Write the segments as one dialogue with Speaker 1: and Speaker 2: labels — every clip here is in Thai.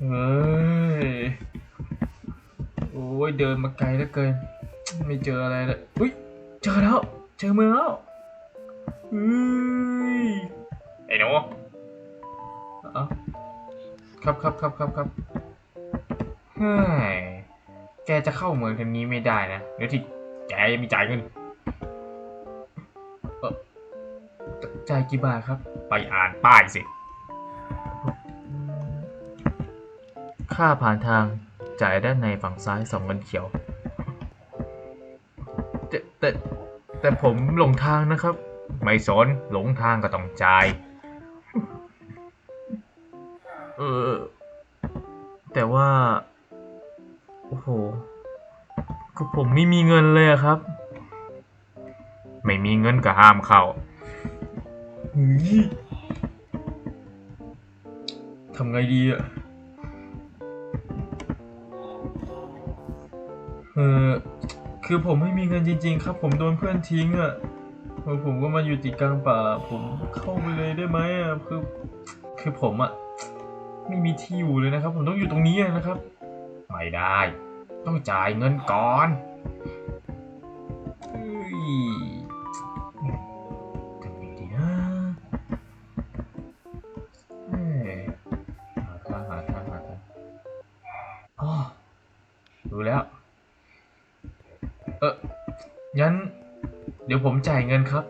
Speaker 1: เฮ้ย โอ้ยเดินมาไกลเหลือเกิน ไม่เจออะไรเลยอุ้ย เจอแล้ว เจอเมืองแล้วเฮ้ย ไอ้หนูเอ้าครับครับครับครับครับเฮ้ย แกจะเข้าเมืองทางนี้ไม่ได้นะ เดี๋ยวที่แกยังไม่จ่ายเงินเออจ่ายกี่บาทครับ ไปอ่านป้ายสิ ค่าผ่านทางจ่ายด้านในฝั่งซ้ายสองเงินเขียว แต่แต่แต่ผมหลงทางนะครับ ไม่สนหลงทางก็ต้องจ่าย เออ แต่ว่า โอ้โหก็ผมไม่มีเงินเลยครับ ไม่มีเงินก็ห้ามเข้าทำไงดีอะ เออคือผมไม่มีเงินจริง ๆ ครับ ผมโดนเพื่อนทิ้งอะเออผมก็มาอยู่ติดกลางป่า ผมเข้าไปเลยได้ไหมอะคือคือผมอะไม่มีที่อยู่เลยนะครับ ผมต้องอยู่ตรงนี้นะครับ ไม่ได้ ต้องจ่ายเงินก่อน งั้น เดี๋ยวผมจ่ายเงินครับ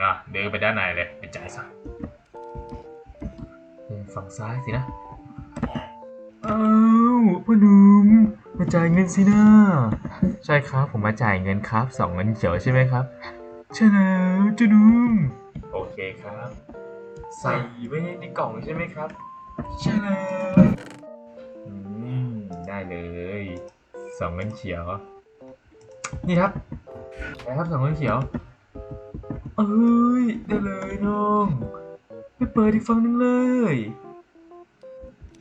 Speaker 1: อะเดินไปด้านในเลยไปจ่ายซะฝั่งซ้ายสินะอ้าวพ่อหนุ่มมาจ่ายเงินสินะใช่ครับผมมาจ่ายเงินครับสองเงินเขียวใช่ไหมครับใช่แล้วเจ้าหนุ่มโอเคครับ ใส่ไว้ในกล่องใช่ไหมครับใช่แล้วได้เลยสองเงินเขียว นี่ครับ ไหนครับสองเงินเขียวเอ้ยได้เลยน้องไปเปิดอีกฝั่งหนึงเลย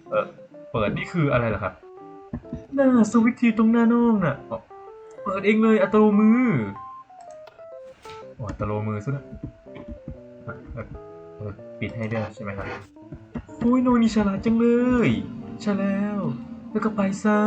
Speaker 1: เออเปิดนี่คืออะไรล่ะครับหน้าสวิตช์ที่ตรงหน้าน้องน่ะเปิดเองเลยอัตโนมืออัตโนมือซะด้วยอะปิดให้ด้วยใช่ไหมครับโอ้ยนองนี่ฉลาดจังเลย ใช่แล้ว แล้วก็ไปซะ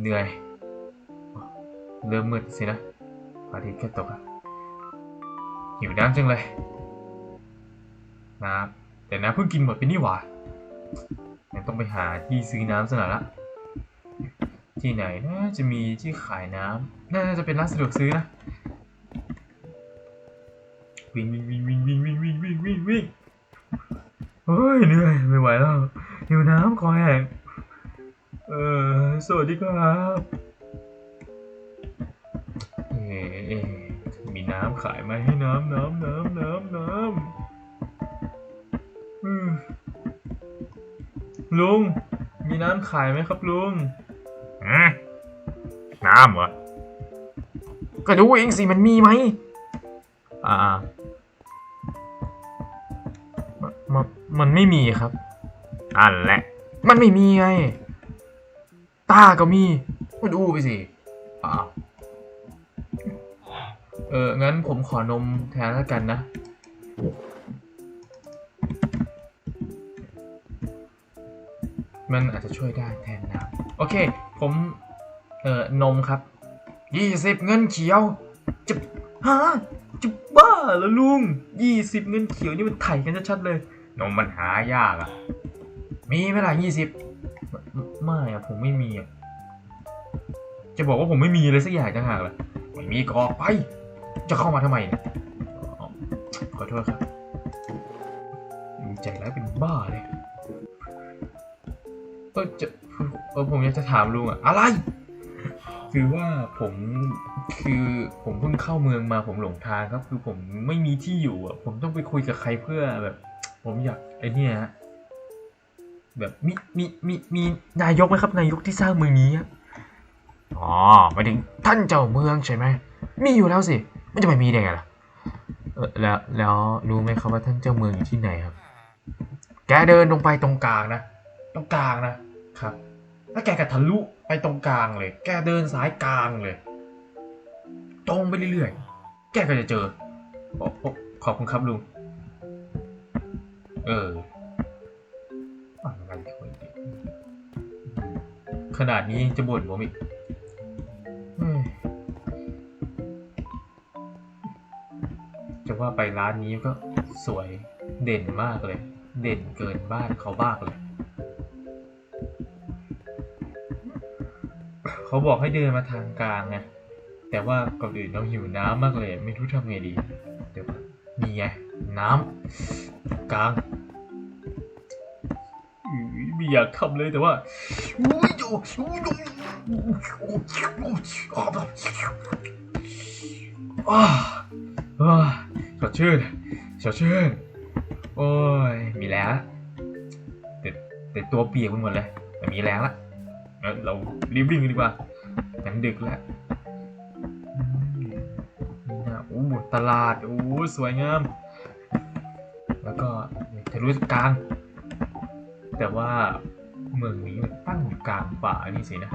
Speaker 1: เหนื่อย เริ่มมืดสินะพระอาทิตย์แค่ตกอะหิวน้ำจังเลยน้ำแต่น้ำเพิ่งกินหมดไปนี่หว่างั้นต้องไปหาที่ซื้อน้ำซะหน่อยละ ที่ไหนนะจะมีที่ขายน้ำน่าจะเป็นร้านสะดวกซื้อนะ วิ่งวิ่งวิ่งวิ่งวิ่งวิ่งวิ่งวิ่งวิ่งวิ่งเฮ้ยเหนื่อยไม่ไหวแล้วหิวน้ำคอแห้ง เออสวัสดีครับเอ๊ะเอ๊ะมีน้ำขายไหมให้น้ำน้ำน้ำน้ำน้ำอืมลุง มีน้ำขายไหมครับลุงอืมน้ำเหรอ ก็ดูเองสิมันมีไหม อ่ามันมันมันไม่มีครับ อันแหละ มันไม่มีไง ตาก็มีก็ดูไปสิอ้าวเออ งั้นผมขอนมแทนแล้วกันนะ มันอาจจะช่วยได้แทนน้ำโอเค ผม เอ่อ นมครับยี่สิบเงินเขียวจะฮะจะบ้าเหรอลุงยี่สิบเงินเขียวนี่มันไถ่กันชัดๆเลย นมมันหายากอะมีไหมล่ะยี่สิบ ไม่อะผมไม่มีอะจะบอกว่าผมไม่มีเลยสักอย่างจังหากล่ะไม่มีก็ออกไป จะเข้ามาทำไมเนี่ยขอโทษครับดูใจร้ายเป็นบ้าเลยเออจะเออผมอยากจะถามลุงอะอะไร คือว่าผมคือผมเพิ่งเข้าเมืองมาผมหลงทางครับ คือผมไม่มีที่อยู่อะผมต้องไปคุยกับใครเพื่อแบบ ผมอยากไอ้นี่ฮะ แบบมีมีมีมีนายกไหมครับนายกที่สร้างเมืองนี้อะอ๋อหมายถึงท่านเจ้าเมืองใช่ไหมมีอยู่แล้วสิไม่จะไม่มีได้ไงล่ะเออแล้วแล้วรู้ไหมครับว่าท่านเจ้าเมืองอยู่ที่ไหนครับ แกเดินลงไปตรงกลางนะตรงกลางนะครับแล้วแกก็ทะลุไปตรงกลางเลย แกเดินสายกลางเลย ตรงไปเรื่อยๆแกก็จะเจอออขอบคุณครับลุงเออ อะไรคนขนาดนี้ยังจะบ่นผมอีกจะว่าไปร้านนี้ก็สวยเด่นมากเลย เด่นเกินบ้านเขาบ้ากเลย เขาบอกให้เดินมาทางกลางไงแต่ว่าก่อนอื่นเราหิวน้ำมากเลย ไม่รู้ทำไงดี เดี๋ยวนี่ไงน้ำกลาง ไม่อยากทำเลยแต่ว่าอุ๊ยโอ้โอ้อ้าอ้าสดชื่นสดชื่นโอ้ย มีแรงละแต่แต่ตัวเปียกไปหมดเลยแต่มีแรงละเรารีบวิ่งดีกว่ามันดึกแล้วโอ้ตลาด โอ้ สวยงาม แล้วก็ทะลุกลาง แต่ว่าเมืองนี้มันตั้งอยู่กลางป่านี่สินะ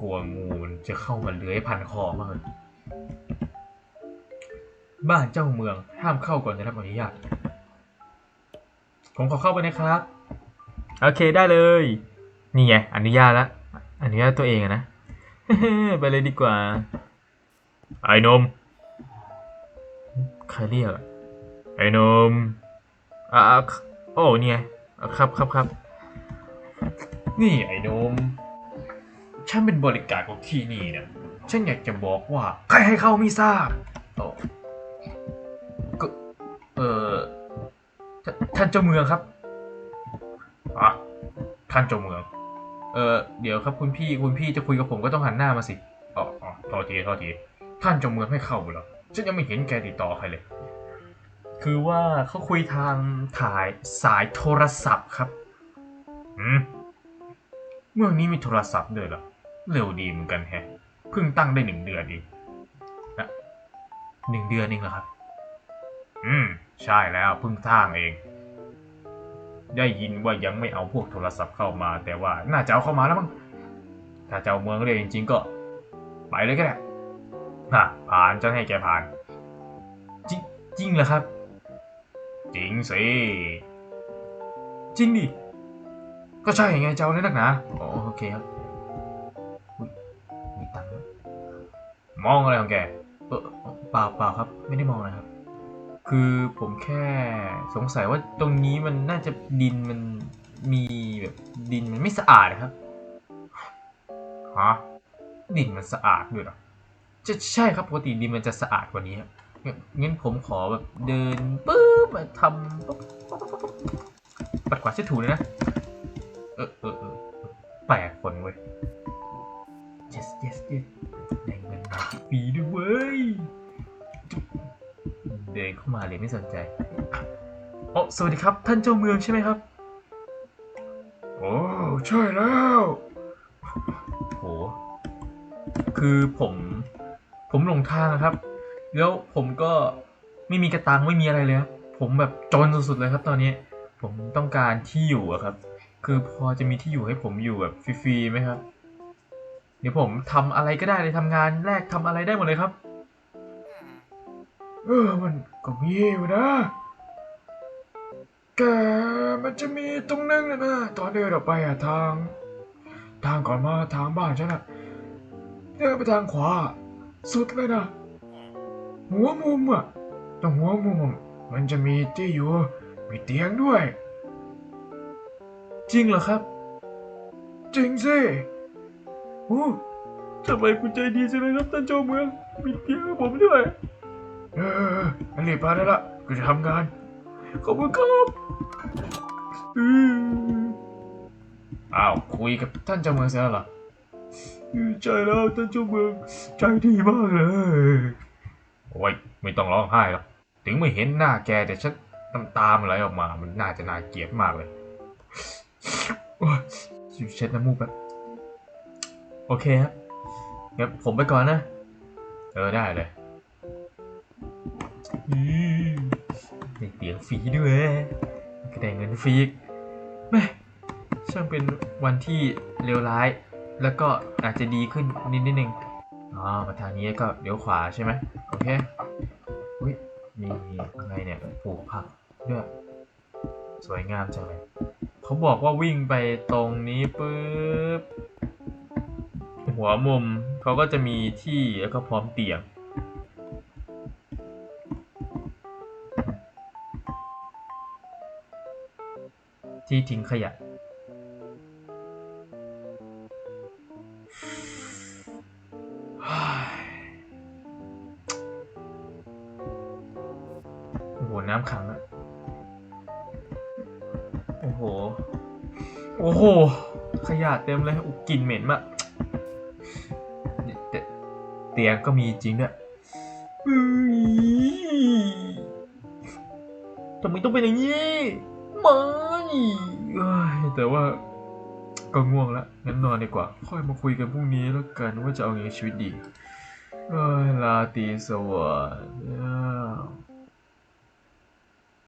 Speaker 1: กลัวงูมันจะเข้ามาเลื้อยพันคอมากเลยบ้านเจ้าเมืองห้ามเข้าก่อนได้รับอนุญาต ผมขอเข้าไปนะครับ โอเคได้เลย นี่ไงอนุญาตล้วอนุญาตตัวเองนะ ไปเลยดีกว่า ไอ้นม ใครเรียกไอ้นม อ่าโอ้เนี่ยครับครับครับ นี่ไอ้นมฉันเป็นบริการของที่นี่นะฉันอยากจะบอกว่า ใครให้เข้าไม่ทราบโอ้ก็เออทท่านเจ้าเมืองครับอะท่านเจ้าเมือง เออเดี๋ยวครับคุณพี่คุณพี่จะคุยกับผมก็ต้องหันหน้ามาสิอ๋ออ๋อทษทีทษทีท่านเจ้าเมืองไม่เข้าเหรอฉันยังไม่เห็นแกติดต่อใครเลย คือว่าเขาคุยทางถ่ายสายโทรศัพท์ครับอืมเมืองนี้มีโทรศัพท์ด้วยเหรอ เร็วดีเหมือนกันแฮะ เพิ่งตั้งได้หนึ่งเดือนเองนะหนึ่งเดือนเองเหรอครับ อืม ใช่แล้วเพิ่งสร้างเอง ได้ยินว่ายังไม่เอาพวกโทรศัพท์เข้ามา แต่ว่าน่าจะเอาเข้ามาแล้วมั้ง ถ้าจะเอาเมืองเลยจริง ๆ ก็ ไปเลยก็ได้น่ะผ่านจะให้แกผ่าน จริงจริงเหรอครับ จริงสิ จริงดิ ก็ใช่ไงเจ้าเลยนักหนาอ๋อโอเคครับมีตังค์มองอะไรของแก เออเปล่าเปล่าครับ ไม่ได้มองอะไรครับ คือผมแค่สงสัยว่าตรงนี้มันน่าจะดินมันมีแบบดินมันไม่สะอาดนะครับ ฮะ ดินมันสะอาดด้วยเหรอ จะใช่ครับปกติดินมันจะสะอาดกว่านี้ครับ งั้นผมขอแบบเดินปุ๊บมาทำปุ๊บปัดกวาดเช็ดถูเลยนะ เออเออเออแปลกคนเว้ย yes yes yes ได้เงินมาฟรีด้วยเว้ย เดินเข้ามาเลยไม่สนใจโอ้สวัสดีครับ ท่านเจ้าเมืองใช่ไหมครับโอ้ใช่แล้วโหคือผม ผมหลงทางอะครับ แล้วผมก็ไม่มีกระตังไม่มีอะไรเลยครับ ผมแบบจนสุดๆเลยครับ ตอนนี้ ผมต้องการที่อยู่อะครับ คือพอจะมีที่อยู่ให้ผมอยู่แบบฟรีๆไหมครับ เดี๋ยวผมทำอะไรก็ได้เลยทำงานแรกทำอะไรได้หมดเลยครับ เออมันก็มีอยู่นะแกมันจะมีตรงนึงนะนะตอนเดินออกไปอะทาง ทางก่อนมาทางบ้านฉันอะเดินไปทางขวา สุดเลยนะ หัวมุมอะตรงหัวมุมมันจะมีที่อยู่ มีเตียงด้วย จริงเหรอครับ จริงสิโอ้ทำไมคุณใจดีจังเลยครับท่านเจ้าเมือง มีเตียงให้ผมด้วย เอออันนี้ไปได้ละกูจะทำงาน ขอบคุณครับอ้าว คุยกับท่านเจ้าเมืองเสร็จแล้วเหรอใช่แล้วท่านเจ้าเมืองใจดีมากเลย โอ้ยไม่ต้องร้องไห้หรอกถึงไม่เห็นหน้าแกแต่ฉันน้ำตามันไหลออกมา มันน่าจะน่าเกลียดมากเลยโอ้ยเช็ดน้ำมูกแบบโอเคครับงั้นผมไปก่อนนะ เออได้เลยได้เตียงฟรีด้วยก็ได้เงินฟรีแม่ช่างเป็นวันที่เลวร้าย แล้วก็อาจจะดีขึ้นนิดนิดนึง อ๋อมาทางนี้ก็เลี้ยวขวาใช่ไหมโอเคอุ้ยมีอะไรเนี่ยปลูกผักด้วยสวยงามจังเลยเขาบอกว่าวิ่งไปตรงนี้ปุ๊บหัวมุมเขาก็จะมีที่แล้วก็พร้อมเตียงที่ทิ้งขยะ ขยะเต็มเลยอุกลิ่นเหม็นมากเตียงก็มีจริงด้วยทำไมต้องเป็นอย่างนี้ไม่แต่ว่าก็ง่วงแล้วงั้นนอนดีกว่า ค่อยมาคุยกันพรุ่งนี้แล้วกันว่าจะเอาไงชีวิตดีลาตีสวัสดิ์